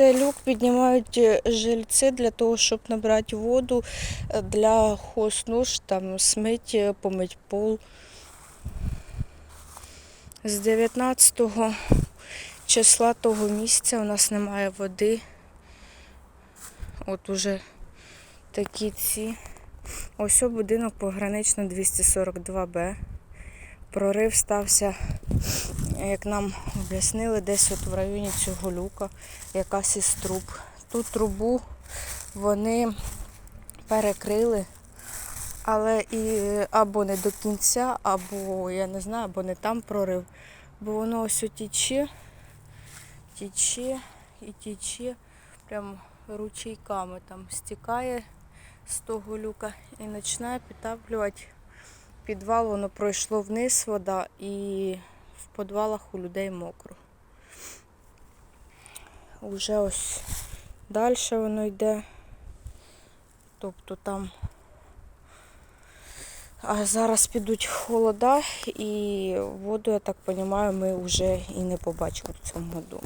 Це люк піднімають е, жильці для того, щоб набрати воду е, для хознуш, там смить, е, помить пол. З 19 числа того місяця у нас немає води. От уже такі ці. Ось будинок погранично 242Б. Прорив стався, як нам об'яснили, десь от в районі цього люка, якась із труб. Ту трубу вони перекрили, але і або не до кінця, або я не знаю, або не там прорив. Бо воно ось тіче, тіче і тіче, прям ручейками там стікає з того люка і починає підтаплювати підвал, воно пройшло вниз вода і в підвалах у людей мокро. Уже ось далі воно йде. Тобто там. А зараз підуть холода і воду, я так розумію, ми вже і не побачимо в цьому году.